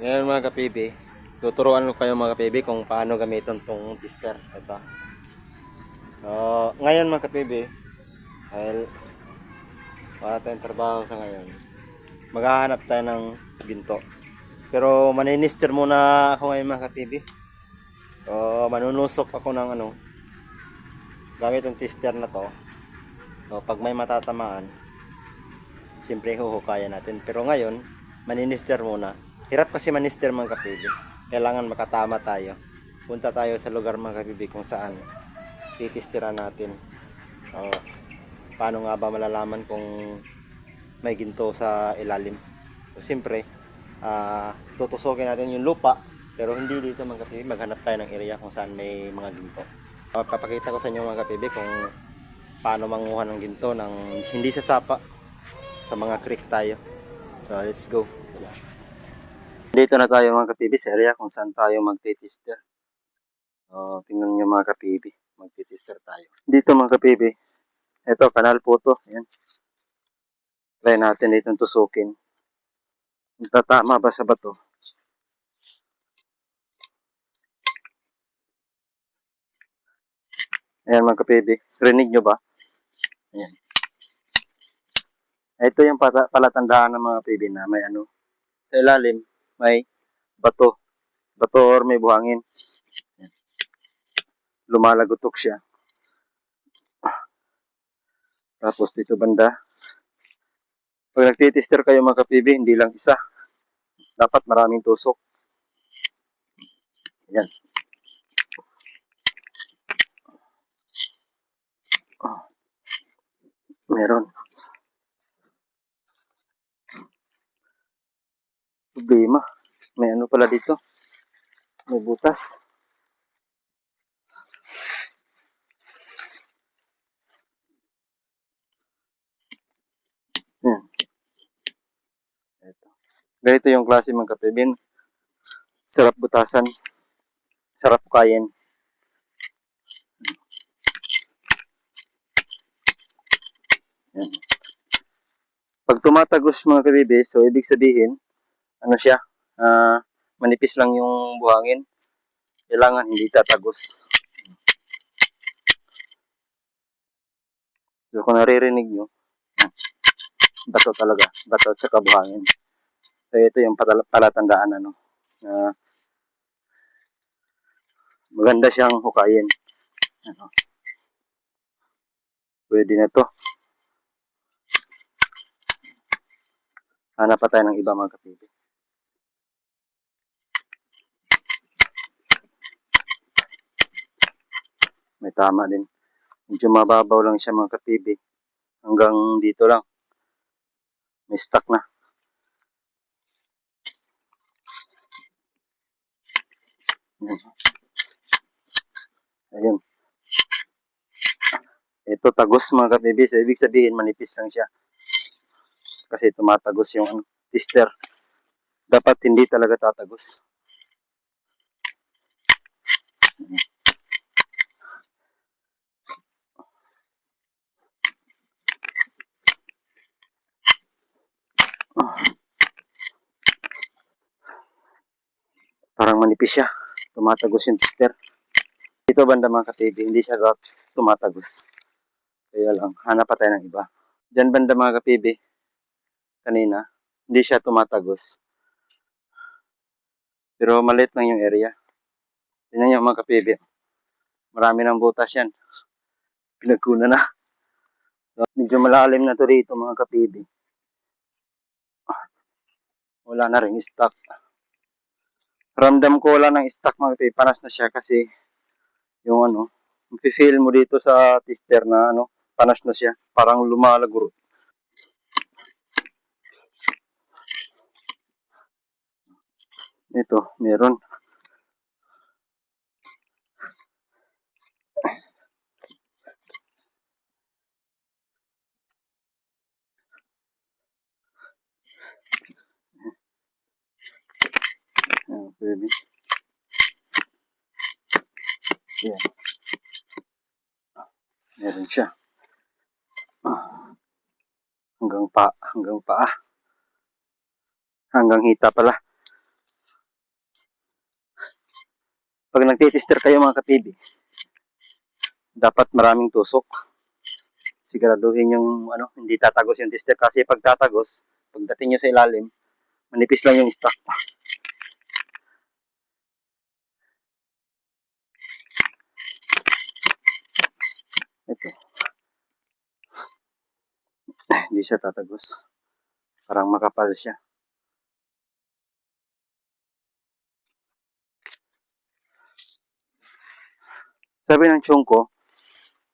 Ngayon mga kapibi, tuturuan ko kayo mga kapibi kung paano gamitin tong tester. Ito. So, ngayon mga kapibi, dahil wala tayong trabaho sa ngayon, maghahanap tayo ng ginto. Pero maninister muna ako ngayon mga kapibi. So, manunusok ako ng ano, gamit yung tester na to. So, pag may matatamaan, siyempre huhukayan natin. Pero ngayon, maninister muna. Hirap kasi manister mga kapibi. Kailangan makatama tayo. Punta tayo sa lugar mga kapibi kung saan titistiran natin. O, paano nga ba malalaman kung may ginto sa ilalim. So, siyempre, ah, tutusokin natin yung lupa. Pero hindi dito mga kapibi. Maghanap tayo ng area kung saan may mga ginto. O, papakita ko sa inyo mga kapibi kung paano manguha ng ginto ng hindi sa sapa sa mga creek tayo. So, let's go. Dito na tayo mga kapibi sa area kung saan tayo magtitister. So, tingnan nyo mga kapibi. Magtitister tayo. Dito mga kapibi. Ito, kanal po to. Ayan. Try natin dito tusukin. Tatama ba sa bato. Ayan mga kapibi. Rinig nyo ba? Ayan. Ito yung palatandaan ng mga kapibi na may ano. Sa ilalim, may bato. Bato or may buhangin. Lumalagotok siya. Tapos dito banda. Pag nagtitister kayo mga kapibi, hindi lang isa. Dapat maraming tusok. Ayan. Ah. Meron. Problema. May ano pala dito. May butas. Yan. Ito. Ganito yung klase mga kapibin. Sarap butasan. Sarap kain. Yan. Pag tumatagos mga kabibi, so ibig sabihin, ano siya, ah, manipis lang yung buhangin. Kailangan hindi tatagos. So kung naririnig nyo, bato talaga, bato at saka buhangin. So ito yung palatandaan ano, na maganda siyang hukayin. Ano. Pwede na to. Hanap pa tayo ng iba mga kapatid. May tama din. Medyo mababaw lang siya mga kapibi. Hanggang dito lang. May stuck na. Ayun. Ito tagos mga kapibi. So, ibig sabihin manipis lang siya. Kasi tumatagos yung ano, tester. Dapat hindi talaga tatagos. Parang manipis siya. Tumatagos yung tester. Dito banda mga kapibi, hindi siya tumatagos. Kaya lang, hanap pa tayo ng iba. Diyan banda mga kapibi, kanina, hindi siya tumatagos. Pero maliit lang yung area. Tingnan niyo mga kapibi. Marami ng butas yan. Pinagkuna na. Medyo malalim na to dito mga kapibi. Wala na rin stock. Ramdam ko wala ng stock mga. Panas na siya kasi yung ano, feel mo dito sa tester na ano, panas na siya. Parang lumalaguro. Ito, meron. na rin siya. Ah. Hanggang pa, hanggang paa. Ah. Hanggang hita pala. Pag nagtitister kayo mga katibi, dapat maraming tusok siguraduhin yung ano, hindi tatagos yung tester kasi pag tatagos, pagdating nyo sa ilalim, manipis lang yung stock. Hindi siya tatagos. Parang makapal siya. Sabi ng chong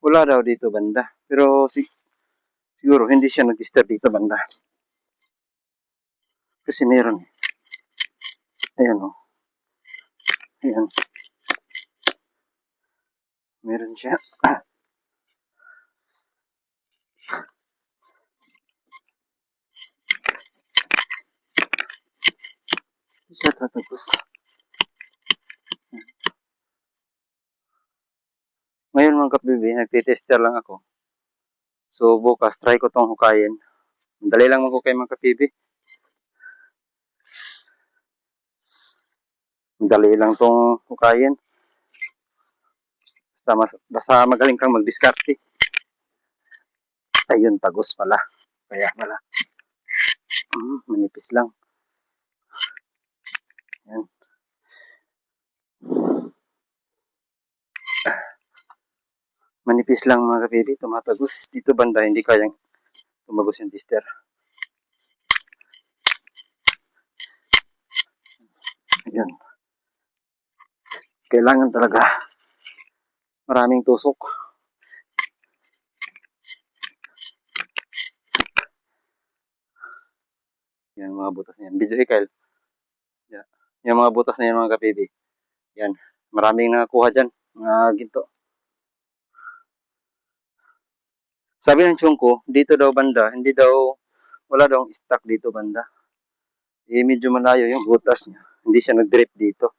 wala daw dito banda. Pero si, siguro hindi siya nag-disturb dito banda. Kasi meron. eh. Ayan o. Ayan. Meron siya. Hindi siya tatapos. Kabibi, nagtitester lang ako. So bukas, try ko tong hukayin. Dali lang maghukay mga kabibi. Dali lang tong hukayin. Basta, mas, basta magaling kang magdiskarte. Ayun, tagos pala. Kaya pala. Hmm, manipis lang. Yan. Manipis lang mga kabibi, tumatagos. Dito banda, hindi kayang tumagos yung tester. Ayan. Kailangan talaga maraming tusok. Yan mga butas na yan. Video Kyle. Yan. Yung mga butas na yan mga kabibi. Yan. Maraming nakakuha dyan. Mga ginto. Sabi ng chong ko, dito daw banda, hindi daw, wala daw stock dito banda. Eh, medyo malayo yung butas niya. Hindi siya nag-drip dito.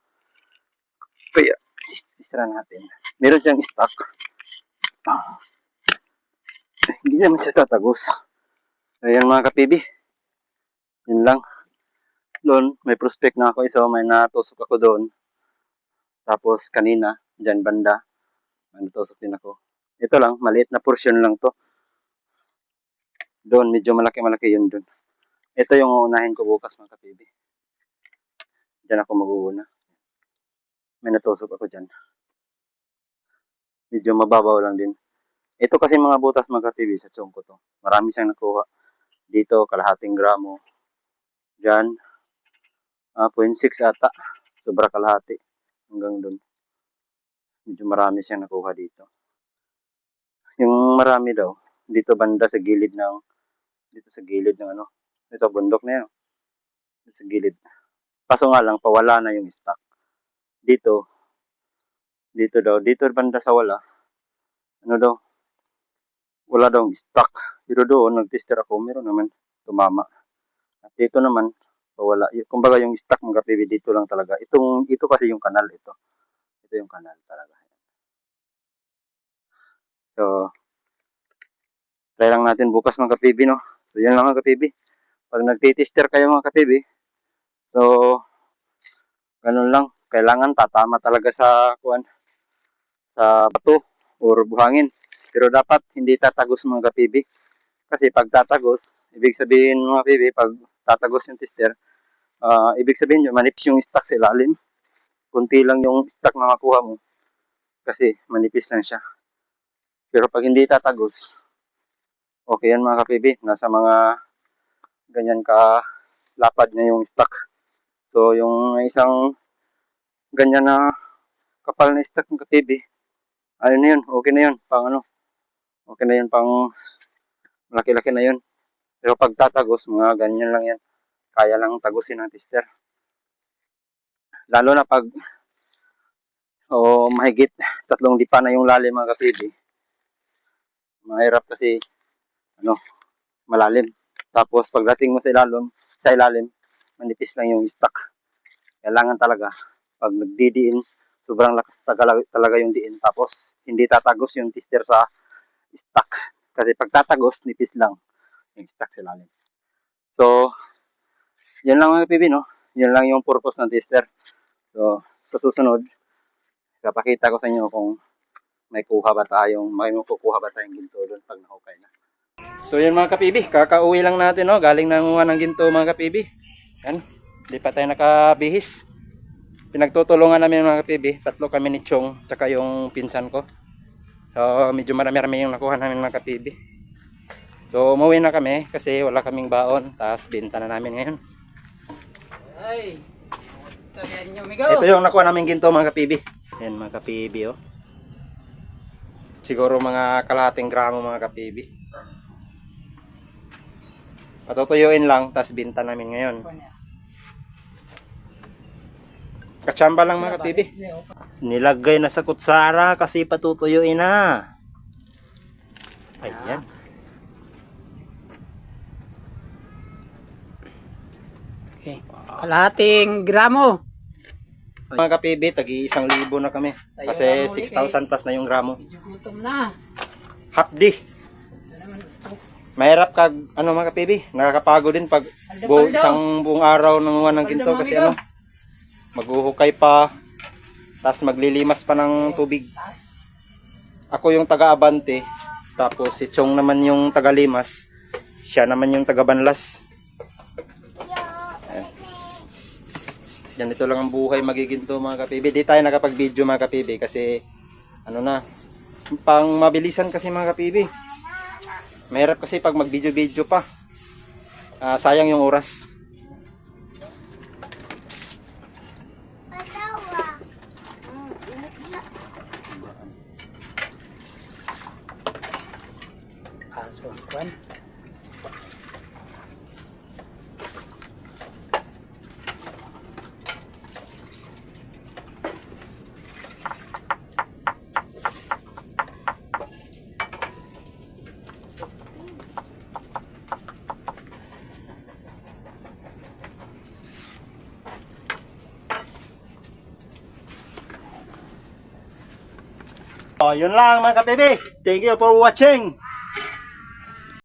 Kaya, isra natin. Meron siyang stock. Ah. Hindi naman siya tatagos. Ayan mga kapibi. Yun lang. Doon, may prospect na ako isa. May natusok ako doon. Tapos kanina, dyan banda, natusok din ako. Ito lang, maliit na portion lang to. Doon, medyo malaki-malaki yun doon. Ito yung uunahin ko bukas mga kapibi. Diyan ako mag-uuna. May natusok ako dyan. Medyo mababaw lang din. Ito kasi mga butas mga kapibi sa chong ko to. Marami siyang nakuha. Dito, kalahating gramo. Diyan, ah 0.6 ata. Sobra kalahati. Hanggang doon. Medyo marami siyang nakuha dito. Yung marami daw, dito banda sa gilid ng, dito sa gilid ng ano, ito bundok na yan. Dito sa gilid. Kaso nga lang, pawala na yung stock. Dito, dito daw, dito banda sa wala, ano daw, wala daw stock. Pero doon, nag-tester ako, meron naman tumama. At dito naman, wala. Kumbaga yung stock ng kapibi dito lang talaga. Itong, ito kasi yung kanal ito. Ito yung kanal talaga. So, try lang natin bukas mga kapibi, no? So, yan lang mga kapibi. Pag nagtitester kayo mga kapibi, so, ganun lang. Kailangan tatama talaga sa, kuan, sa bato or buhangin. Pero dapat hindi tatagos mga kapibi. Kasi pag tatagos, ibig sabihin mga kapibi, pag tatagos yung tester, ah ibig sabihin yun, manipis yung stock sa ilalim. Kunti lang yung stock na makuha mo. Kasi manipis lang siya. Pero pag hindi tatagos, okay yan mga kapibi. Nasa mga ganyan ka lapad na yung stock. So yung isang ganyan na kapal na stock ng kapibi, ano na yun, okay na yun, pang ano, okay na yun, pang malaki-laki na yun. Pero pag tatagos, mga ganyan lang yan. Kaya lang tagusin ng tester. Lalo na pag o mahigit tatlong dipa na yung lalim mga kapibi. Mahirap kasi ano, malalim. Tapos pagdating mo sa ilalim, sa ilalim, manipis lang yung stock. Kailangan talaga pag nagdidiin, sobrang lakas talaga, talaga yung diin. Tapos hindi tatagos yung tester sa stock. Kasi pag tatagos, nipis lang yung stock sa ilalim. So, yan lang mga pibi, no? Yan lang yung purpose ng tester. So, sa susunod, Kapakita ko sa inyo kung may kuha ba tayong, may makukuha ba tayong ginto doon pag nahukay na. So yun mga kapibi, kakauwi lang natin no, galing nanguha ng ginto mga kapibi. Yan, di pa tayo nakabihis. Pinagtutulungan namin mga kapibi, tatlo kami ni Chong, tsaka yung pinsan ko. So medyo marami-rami yung nakuha namin mga kapibi. So umuwi na kami kasi wala kaming baon, tapos binta na namin ngayon. Ay. Ito yung nakuha namin ginto mga kapibi. Yan mga kapibi oh. Siguro mga kalahating gramo mga kapibi. Patutuyuin lang, tapos binta namin ngayon. Kachamba lang mga kapibi. Nilagay na sa kutsara kasi patutuyuin na. Ayan. Okay. Kalahating gramo. Mga kapibi, tagi isang libo na kami. Kasi lang ulit 6,000 plus na yung gramo. Gutom na. Hapdi. Mahirap kag ano mga kapibi, nakakapagod din pag bu- isang buong araw nanguha ng ginto kasi ano, maghuhukay pa, tapos maglilimas pa ng tubig. Ako yung taga-abante, tapos si Chong naman yung taga-limas, siya naman yung taga-banlas. Ayan. Ganito lang ang buhay magiging to mga kapibi. Di tayo nakapag-video mga kapibi kasi ano na, pang mabilisan kasi mga kapibi. Mahirap kasi pag mag-video-video pa. Ah, sayang yung oras. Kaso, kwan. Oh, yun lang mga kapibi. Thank you for watching.